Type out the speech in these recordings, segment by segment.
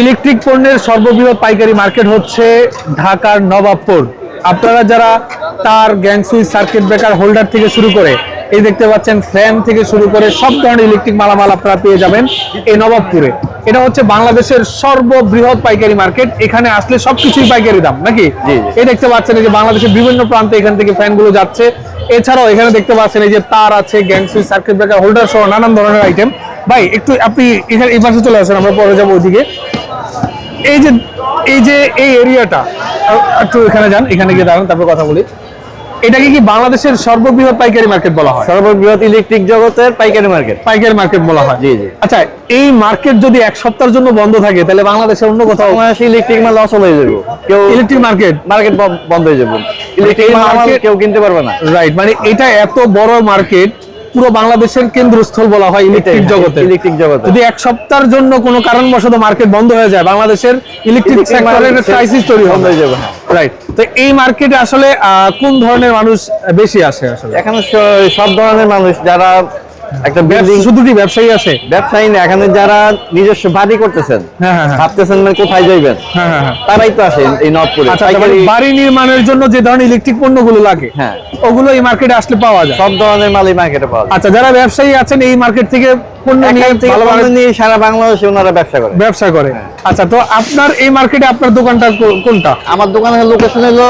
Electric পণ্যের সর্ববৃহৎ পাইকারি মার্কেট হচ্ছে ঢাকার নবাবপুর। আপনারা যারা তার gang switch circuit breaker holder থেকে শুরু করে এই দেখতে পাচ্ছেন ফ্যান থেকে শুরু করে সব ধরনের ইলেকট্রিক মালামাল আপনারা পেয়ে যাবেন এই নবাবপুরে। এটা হচ্ছে বাংলাদেশের সর্ববৃহৎ পাইকারি মার্কেট। এখানে আসলে সবকিছুই পাইকারি দাম নাকি। এই দেখতে পাচ্ছেন এই যে বাংলাদেশের বিভিন্ন প্রান্তে এখান থেকে ফ্যানগুলো যাচ্ছে। এছাড়াও এখানে দেখতে পাচ্ছেন এই যে তার আছে gang switch circuit breaker holder সহ নানান ধরনের আইটেম ভাই একটু আপনি এখানে এই পাশে চলে আসেন আমরা পরে যাব ওইদিকে। এই যে এই যে এই এরিয়াটা একটু এখানে যান এখানে গিয়ে দাঁড়ান তারপর কথা বলি। এটাকে কি বাংলাদেশের সর্ববৃহৎ পাইকারি মার্কেট বলা হয়? সর্ববৃহৎ ইলেকট্রিক জগতের পাইকারি মার্কেট পাইকারি মার্কেট বলা হয়। জি, জি। আচ্ছা এই মার্কেট যদি এক সপ্তাহের জন্য বন্ধ থাকে তাহলে বাংলাদেশের অন্য কোথাও বাংলাদেশে ইলেকট্রিক মাল লস হয়ে যাবে। কেউ ইলেকট্রিক মার্কেট মার্কেট বন্ধ হয়ে যাবে। ইলেকট্রিক মাল কেউ কিনতে পারবে না। রাইট মানে এটা এত বড় মার্কেট পুরো বাংলাদেশের কেন্দ্রস্থল বলা হয় ইলেকট্রিক জগতে। ইলেকট্রিক জগতে। যদি এক সপ্তাহের জন্য কোনো কারণবশত মার্কেট বন্ধ হয়ে যায় বাংলাদেশের ইলেকট্রিক সেক্টরের ক্রাইসিস তৈরি হবে। হয়ে যাবে, হ্যাঁ। রাইট তো এই মার্কেটে আসলে আহ, কোন ধরনের মানুষ বেশি আসে আসলে? এখানে সব ধরনের মানুষ যারা একটা বিল্ডিং শুধু কি ব্যবসায়ী আসে ব্যবসায়ী না এখানে যারা নিজস্ব বাড়ি করতেছেন। ভাবতেছেন মানে কোথায় যাইবেন? তারাই তো আসে এই নবপুরে। পাইকারি বাড়ি নির্মাণের জন্য যে ধরনের ইলেকট্রিক পণ্যগুলো লাগে হ্যাঁ। ওগুলো এই মার্কেটে আসলে পাওয়া যায়। সব ধরনের মালই মার্কেটে পাওয়া যায়। আচ্ছা যারা ব্যবসায়ী আছেন এই মার্কেট থেকে পণ্য নিয়ে সারা বাংলাদেশে ওনারা ব্যবসা করে। ব্যবসা করে। হ্যাঁ। আচ্ছা তো আপনার এই মার্কেটে আপনার দোকানটা কোনটা? আমার দোকানের লোকেশন হলো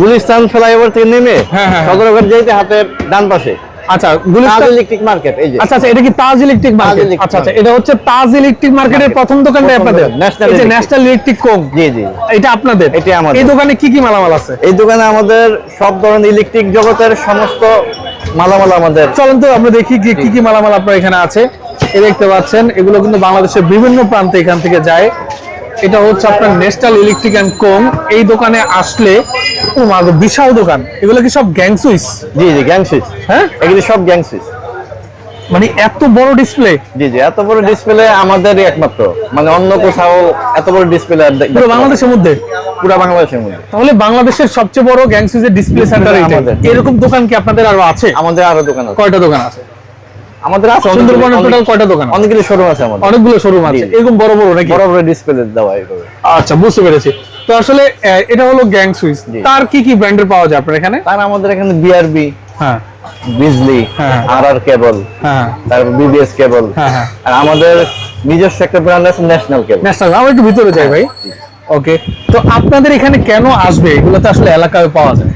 গুলিস্তান ফ্লাইওভার থেকে নেমে হ্যাঁ, হ্যাঁ। সদরঘাট যাইতে হাতের ডান পাশে। আচ্ছা তাজ ইলেকট্রিক মার্কেট এই যে। আচ্ছা আচ্ছা এটা কি তাজ ইলেকট্রিক মার্কেট? আচ্ছা আচ্ছা এটা হচ্ছে তাজ ইলেকট্রিক মার্কেটের প্রথম দোকানটা আপনাদের এই যে ন্যাশনাল ইলেকট্রিক কোম জি জি। এটা আপনাদের। এটা আমাদের। এই দোকানে কি কি মালামাল আছে? এই দোকানে আমাদের সব ধরনের ইলেকট্রিক জগতের সমস্ত মালামাল আমাদের। চলেন তো আমরা দেখি যে কি কি মালামাল আপনার এখানে আছে। এই দেখতে পাচ্ছেন এগুলো কিন্তু বাংলাদেশের বিভিন্ন প্রান্তে এখান থেকে যায়। এটা হচ্ছে আপনার ন্যাশনাল ইলেকট্রিক অ্যান্ড কোম এই দোকানে আসলে ও মা বিশাল দোকান। এগুলো কি সব গ্যাং সুইচ জি জি গ্যাং সুইচ হ্যাঁ? এগুলি সব গ্যাং সুইচ মানে এত বড় ডিসপ্লে? জি জি এত বড় ডিসপ্লে আমাদেরই একমাত্র। মানে অন্য কোথাও এত বড় ডিসপ্লে পুরো বাংলাদেশের মধ্যে? পুরো বাংলাদেশের মধ্যে। তাহলে বাংলাদেশের সবচেয়ে বড় গ্যাং সুইচের ডিসপ্লে সেন্টার এটা এরকম দোকান কি আপনাদের আরও আছে? আমাদের আরও দোকান আছে। কয়টা দোকান আছে? আমাদের আছে সুন্দরবনের টোটাল কয়টা দোকান? অনেকগুলো শোরুম আছে আমাদের। অনেকগুলো শোরুম আছে। এরকম বড় বড় নাকি? বড় বড় ডিসপ্লে দেওয়া এইভাবে আচ্ছা বুঝতে পেরেছি। তো আসলে এটা হলো গ্যাং সুইচ। তার কি কি ব্র্যান্ডের পাওয়া যায় আপনার এখানে? তার আমাদের এখানে বিআরবি হ্যাঁ। বিজলি হ্যাঁ। আর আর কেবল হ্যাঁ। তারপর বিবিএস কেবল হ্যাঁ, হ্যাঁ। আর আমাদের নিজস্ব একটা ব্র্যান্ড আছে ন্যাশনাল কেবল ন্যাশনাল একটু ভিতরে যাই ভাই। ওকে তো আপনাদের এখানে কেন আসবে? এগুলো তো আসলে এলাকায় পাওয়া যায়।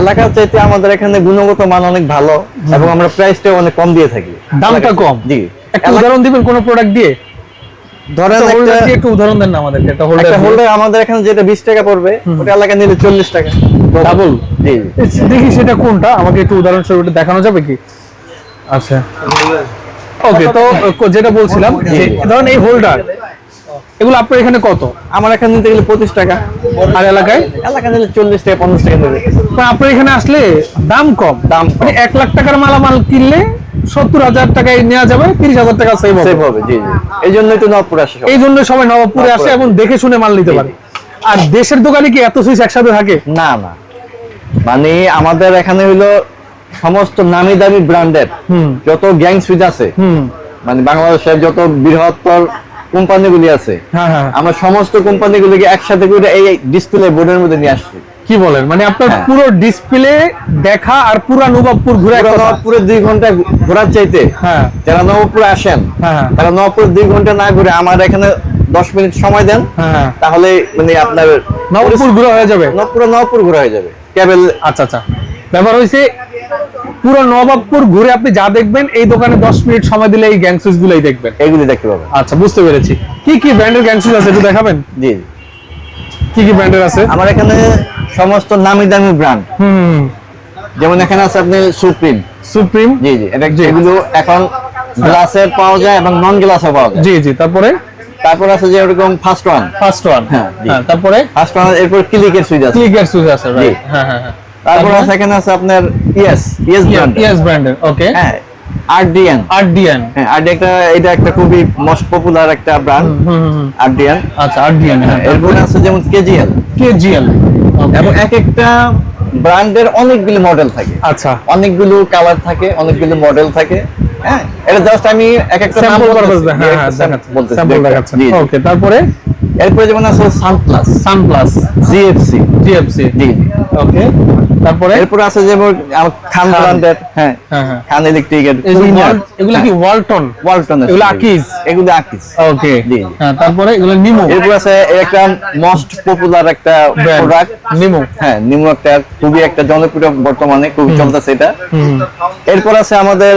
এলাকার চাইতে আমাদের এখানে গুণগত মান অনেক ভালো এবং আমরা প্রাইসটা অনেক কম দিয়ে থাকি। দামটা কম? জি। একটা উদাহরণ দিবেন কোন প্রোডাক্ট দিয়ে? ধরেন একটা হোল্ডার একটা দিয়ে একটু উদাহরণ দেন না আমাদেরকে একটা হোল্ডার একটা হোল্ডার আমাদের এখানে যেটা বিশ টাকা পড়বে ওটা এলাকা নিলে চল্লিশ টাকা। ডাবল জি। দেখি সেটা কোনটা আমাকে একটু উদাহরণ স্বরূপ দেখানো যাবে কি? আচ্ছা। ওকে তো যেটা বলছিলাম যে ধরেন এই হোল্ডার এগুলো আপনার এখানে কত? আমার এখানে নিতে গেলে পঁচিশ টাকা। আর এলাকায়? এলাকা নিলে চল্লিশ টাকা পঞ্চাশ টাকা নেবে। আপনার এখানে আসলে দাম কম। দাম মানে এক লাখ টাকার মালামাল কিনলে সত্তর হাজার টাকায় নেওয়া যাবে তিরিশ হাজার টাকা সেভ হবে। জি এই জন্যই তো নবপুর আসে এই জন্য সবাই নবাবপুরে আসে এবং দেখে শুনে মাল নিতে পারে। আর দেশের দোকানে কি এত সুইচ একসাথে থাকে? না না। মানে আমাদের এখানে হইল সমস্ত নামি দামি ব্র্যান্ডের যত গ্যাং সুইচ আছে মানে বাংলাদেশের যত বৃহত্তর কোম্পানিগুলি আছে হ্যাঁ হ্যাঁ। আমরা সমস্ত কোম্পানিগুলিকে একসাথে করে এই ডিসপ্লে বোর্ডের মধ্যে নিয়ে আসছি। কি বলেন? মানে আপনার হ্যাঁ। পুরো ডিসপ্লে দেখা আর পুরা নবাবপুর ঘুরে পুরো দুই ঘণ্টা ঘোরার চাইতে হ্যাঁ। যারা নবপুরে আসেন হ্যাঁ, হ্যাঁ। তারা নবপুরে দুই ঘণ্টা না ঘুরে আমার এখানে দশ মিনিট সময় দেন। তাহলে মানে আপনার নবাবপুর ঘুরে হয়ে যাবে? পুরো নবপুর ঘোরা হয়ে যাবে। কেবল আচ্ছা আচ্ছা। ব্যাপার হয়েছে পুরো নবাবপুর ঘুরে আপনি যা দেখবেন এই দোকানে দশ মিনিট সময় দিলে এই গ্যাং সুইচ গুলাই দেখবেন। এগুলি দেখতে পাবেন। আচ্ছা বুঝতে পেরেছি। কি কি ব্র্যান্ডের গ্যাং সুইচ আছে একটু দেখাবেন? জি কি কি ব্র্যান্ডের আছে? আমার এখানে সমস্ত নামি দামি ব্র্যান্ড যেমন এখানে আছে আপনি সুপ্রিম সুপ্রিম জি জি এটা এগুলো এখন গ্লাসের পাওয়া যায় এবং নন গ্লাসও পাওয়া যায়। জি জি তারপরে? তারপর আছে যে এরকম ফার্স্ট ওয়ান ফার্স্ট ওয়ান হ্যাঁ, হ্যাঁ তারপরে? ফার্স্ট ওয়ান এরপর ক্লিকের সুইচ আছে। ক্লিকার সুইচ আছে? হ্যাঁ হ্যাঁ হ্যাঁ। তারপর আছে এখানে আছে আপনার ইয়েস ইয়েস ব্র্যান্ড ইয়েস ব্র্যান্ডের ওকে হ্যাঁ আরডিএন। আরডিএন। হ্যাঁ আরডি একটা এটা একটা খুবই মোস্ট পপুলার একটা ব্র্যান্ড। আরডিএন। আচ্ছা আরডিএন হ্যাঁ। এরপর আছে যেমন কেজিএল। কেজিএল এবং এক একটা ব্র্যান্ডের অনেকগুলো মডেল থাকে। আচ্ছা। অনেকগুলো কালার থাকে অনেকগুলো মডেল থাকে হ্যাঁ। এটা জাস্ট আমি এক একটা নাম পারপাস হ্যাঁ হ্যাঁ জি। ওকে তারপরে? এরপরে যেমন আছে সানপ্লাস সানপ্লাস জিএফসি জিএফসি জি। ওকে তারপরে? এরপর আছে যেমন খান। ব্র্যান্ডের হ্যাঁ হ্যাঁ হ্যাঁ। খান ইলেকট্রিকের ওয়াল- এগুলা কি ওয়ালটন ওয়ালটন এগুলো আকিজ? এগুলো আকিজ ওকে জি। হ্যাঁ তারপরে এগুলো নিমো এরপর আছে একটা মোস্ট পপুলার একটা প্রোডাক্ট নিমো হ্যাঁ নিমো একটা খুবই একটা জনপ্রিয় বর্তমানে খুবই চলতেছে এটা। এরপর আছে আমাদের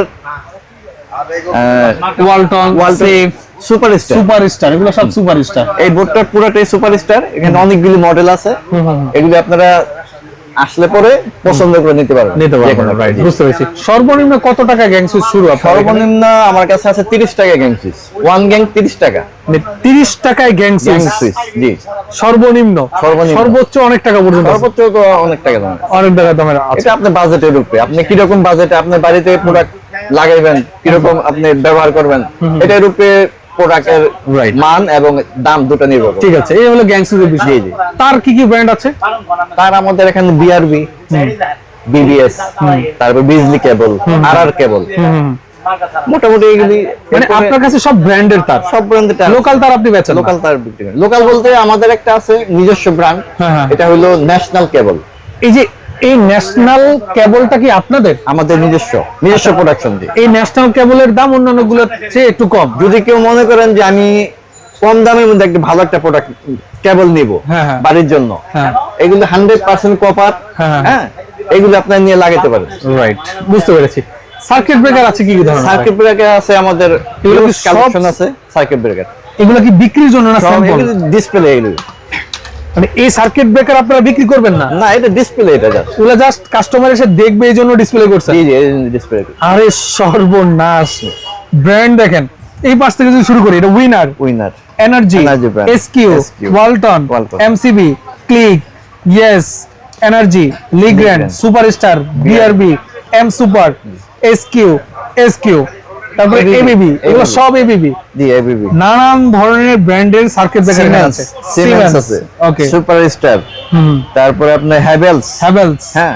ওয়ালটন সেফ সুপারস্টার সুপারস্টার এগুলো সব সুপারস্টার এই বোর্ডটা পুরোটাই সুপারস্টার এখানে অনেকগুলি মডেল আছে। হুম, হুম। এগুলি আপনারা আসলে পরে পছন্দ করে নিতে পারবেন। নিতে পারবেন বুঝতে পেরেছি। সর্বনিম্ন কত টাকা গ্যাং সুইচ শুরু আপনার সর্বনিম্ন আমার কাছে আছে তিরিশ টাকা গ্যাং সুইচ ওয়ান গ্যাং তিরিশ টাকা। মানে 30 টাকায় গ্যাং গ্যাং সুইচ সুইচ জি। সর্বনিম্ন। সর্বোচ্চ অনেক টাকা পর্যন্ত সর্বোচ্চ অনেক টাকা দাম অনেক টাকা আছে। এটা আপনার বাজেটের উপরে। আপনি কীরকম বাজেটে আপনার বাড়িতে প্রোডাক্ট লাগাইবেন কীরকম আপনি ব্যবহার করবেন এটার উপরে প্রোডাক্টের. মান এবং দাম দুটো নির্ভর ঠিক আছে এই হলো গ্যাং সুইচের বিষয়। তার কি কি ব্র্যান্ড আছে? তার আমাদের এখানে বিআরবি বিবিএস তারপর বিজলি কেবল আর আর কেবল মোটামুটি এগুলি মানে আপনার কাছে সব ব্র্যান্ডের তার? সব ব্র্যান্ডের লোকাল তার আপনি বেচেন লোকাল তার বিক্রি করেন। লোকাল বলতে আমাদের একটা আছে নিজস্ব ব্র্যান্ড হ্যাঁ। এটা হলো ন্যাশনাল কেবল এই যে এই ন্যাশনাল কেবলটা কি আপনাদের? আমাদের নিজস্ব নিজস্ব প্রোডাকশন দিয়ে। এই ন্যাশনাল কেবলের দাম অন্যান্যগুলোর চেয়ে একটু কম। যদি কেউ মনে করেন যে আমি কম দামের মধ্যে একটা ভালো একটা প্রোডাক্ট কেবল নিব। বাড়ির জন্য। এগুলো হান্ড্রেড পার্সেন্ট কপার হ্যাঁ, এগুলো আপনার নিয়ে লাগাতে পারেন। রাইট বুঝতে পেরেছি। সার্কিট ব্রেকার আছে কি কি ধরনের? সার্কিট ব্রেকার আছে আমাদের কালেকশন আছে সার্কিট ব্রেকার এগুলো কি বিক্রির জন্য না ডিসপ্লে এগুলো। মানে এই সার্কিট ব্রেকার আপনারা বিক্রি করবেন না। না এটা ডিসপ্লে এটা জাস্ট ওগুলো জাস্ট কাস্টমার এসে দেখবে এই জন্য ডিসপ্লে করছে। জি জি ডিসপ্লে আরে সর্বনাশ। ব্র্যান্ড দেখেন এই পাশ থেকে যদি শুরু করি এটা winner winner energy SQ Walton. MCB click yes energy Legrand. Superstar BRB M super SQ SQ তারপরে এবিবি এগুলো সব এবিবি জি এবিবি নানান ধরনের ব্র্যান্ডের সার্কিট ব্রেকার আছে। সিমেন্স আছে। ওকে সুপারস্টার হুম। তারপরে আপনার হ্যাভেলস হ্যাভেলস হ্যাঁ।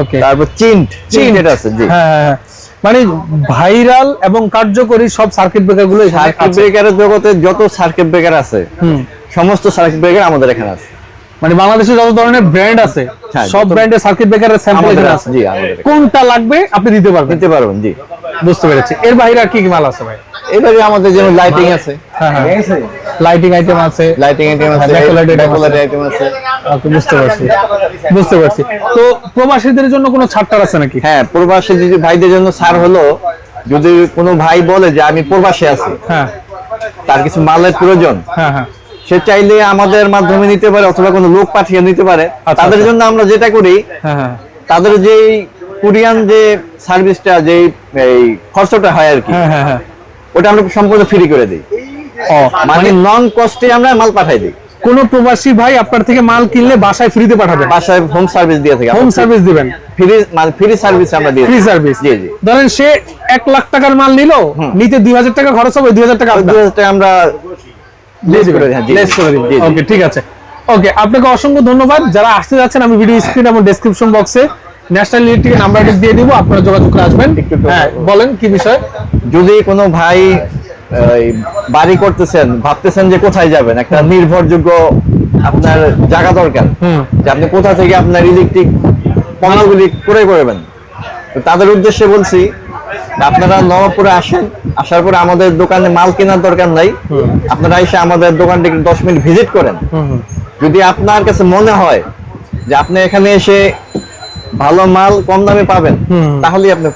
ওকে তারপর চিন্ট চিন্ট এটা আছে জি। হ্যাঁ হ্যাঁ, হ্যাঁ। মানে ভাইরাল এবং কার্যকরী সব সার্কিট ব্রেকারগুলো সার্কিট ব্রেকারের জগতে যত সার্কিট ব্রেকার আছে। সমস্ত সার্কিট ব্রেকার আমাদের এখানে আছে। মানে বাংলাদেশে যত ধরনের ব্র্যান্ড আছে হ্যাঁ, সব ব্র্যান্ডের সার্কিট ব্রেকারের স্যাম্পল এখানে আছে, কোনটা লাগবে আপনি দিতে পারবেন। দিতে পারবেন জি। বুঝতে পেরেছি। এর বাইরে আর কি কি মাল আছে ভাই? এবারে আমাদের যেমন লাইটিং আছে। হ্যাঁ হ্যাঁ। লাইটিং আইটেম আছে। লাইটিং আইটেম আছে হ্যাঁ, backlight item আছে। ওকে বুঝতে পারছি। বুঝতে পারছি। তো প্রবাসীদের জন্য কোনো ছাড়টার আছে নাকি? হ্যাঁ প্রবাসী যদি ভাইদের জন্য ছাড় হলো যদি কোনো ভাই বলে যে আমি প্রবাসী আছি হ্যাঁ। তার কিছু মালের প্রয়োজন হ্যাঁ হ্যাঁ। সে চাইলে আমাদের মাধ্যমে নিতে পারে অথবা কোনো লোক পাঠিয়ে নিতে পারে। আচ্ছা, তাদের আচ্ছা। জন্য আমরা যেটা করি হ্যাঁ হ্যাঁ। তাদের যেই কোরিয়ান যে সার্ভিসটা যেই এই খরচটা হয় আর কি হ্যাঁ হ্যাঁ হ্যাঁ। ওটা আমরা সম্পূর্ণ ফ্রি করে দিই। মানে নন কস্টে আমরা মাল পাঠাই দিই। কোন প্রবাসী ভাই আপনার থেকে মাল কিনলে বাসায় ফ্রিতে পাঠাবেন বাসায় হোম সার্ভিস দিয়ে থাকি। হোম সার্ভিস দিবেন? ফ্রি মানে ফ্রি সার্ভিস আমরা দিয়ে ফ্রি সার্ভিস জি জি। ধরেন সে এক লাখ টাকার মাল নিল নিতে দুই হাজার টাকা খরচ হবে দুই হাজার টাকা দুই হাজার টাকা আমরা লেস করে দিই, লেস করে জি। ওকে ঠিক আছে। ওকে আপনাকে অসংখ্য ধন্যবাদ। যারা আসতে যাচ্ছেন আমি ভিডিও স্ক্রিন এবং ডেসক্রিপশন বক্সে ন্যাশনাল ইলেকট্রিক নাম্বার দিয়ে দিব আপনারা যোগাযোগ করে আসবেন। হ্যাঁ বলেন। কি বিষয়? যদি কোনো ভাই বাড়ি করতেছেন ভাবতেছেন যে কোথায় যাবেন একটা নির্ভরযোগ্য আপনার জায়গা দরকার যে আপনি কোথা থেকে আপনার ইলেকট্রিক পণ্যগুলি ক্রয় করবেন তো তাদের উদ্দেশ্যে বলছি আপনারা নবাবপুরে আসেন আসার পরে আমাদের দোকানে মাল কেনার দরকার নাই। আপনারা এসে আমাদের দোকানটি দশ মিনিট ভিজিট করেন। যদি আপনার কাছে মনে হয় যে আপনি এখানে এসে ভালো মাল কম দামে পাবেন তাহলে তাহলেই আপনি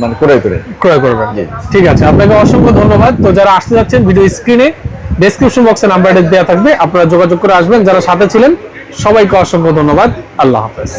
মানে ক্রয় করে। ক্রয় করবেন। ঠিক আছে আপনাকে অসংখ্য ধন্যবাদ। তো যারা আসতে যাচ্ছেন ভিডিও স্ক্রিনে ডেসক্রিপশন বক্সে নাম্বারটা দেওয়া থাকবে আপনারা যোগাযোগ করে আসবেন। যারা সাথে ছিলেন সবাইকে অসংখ্য ধন্যবাদ। আল্লাহ হাফেজ।